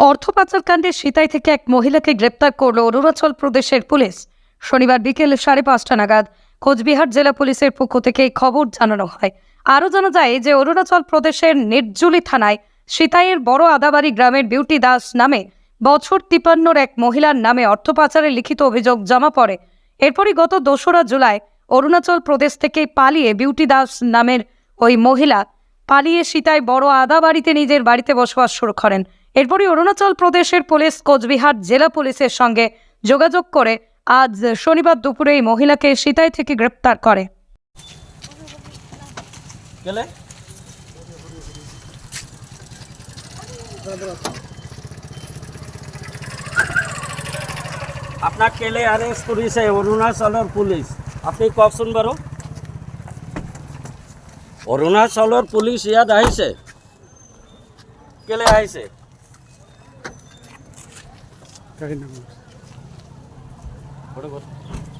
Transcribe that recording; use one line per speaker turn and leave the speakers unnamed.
অর্থ পাচার কাণ্ডে সিতাই থেকে এক মহিলাকে গ্রেপ্তার করল অরুণাচল প্রদেশের পুলিশ। শনিবার বিকেল সাড়ে পাঁচটা নাগাদ কোচবিহার জেলা পুলিশের পক্ষ থেকে খবর জানানো হয়। আরও জানা যায় যে অরুণাচল প্রদেশের নির্জুলি থানায় সিতাইয়ের বড় আদাবাড়ি গ্রামের বিউটি দাস নামে বছর তিপান্নর এক মহিলার নামে অর্থ পাচারের লিখিত অভিযোগ জমা পড়ে। এরপরই গত দোসরা জুলাই অরুণাচল প্রদেশ থেকে পালিয়ে বিউটি দাস নামের ওই মহিলা পালিয়ে সীতায় বড় আদা বাড়িতে নিজের বাড়িতে বসবাস শুরু করেন। এরপরই অরুণাচল প্রদেশের পুলিশ, কোচবিহার জেলা পুলিশের সঙ্গে যোগাযোগ করে আজ শনিবার দুপুরে এই মহিলাকে সীতায় থেকে গ্রেপ্তার করে।
গেলে? আপনাক কেলে অ্যারেস্ট কৰিছে অৰুণাচলৰ পুলিচ আপুনি কওকচোন বাৰু। অৰুণাচলৰ পুলিচ ইয়াত আহিছে। কেলে আহিছে? Kaya na mo. What about?